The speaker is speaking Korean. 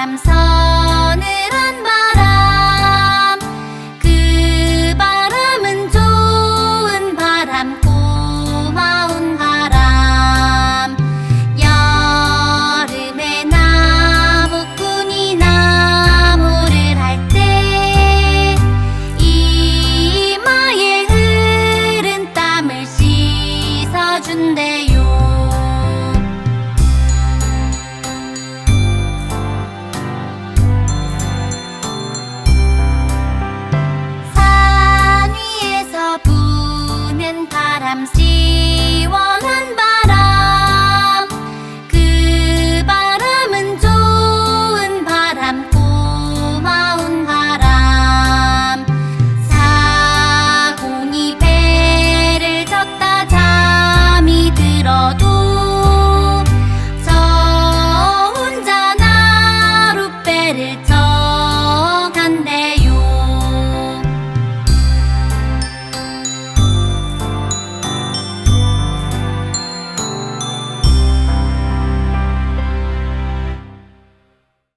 바람 서늘한 바람. 그 바람은 좋은 바람 고마운 바람. 여름에 나무꾼이 나무를 할 때 이마에 흐른 땀을 씻어준대요. MC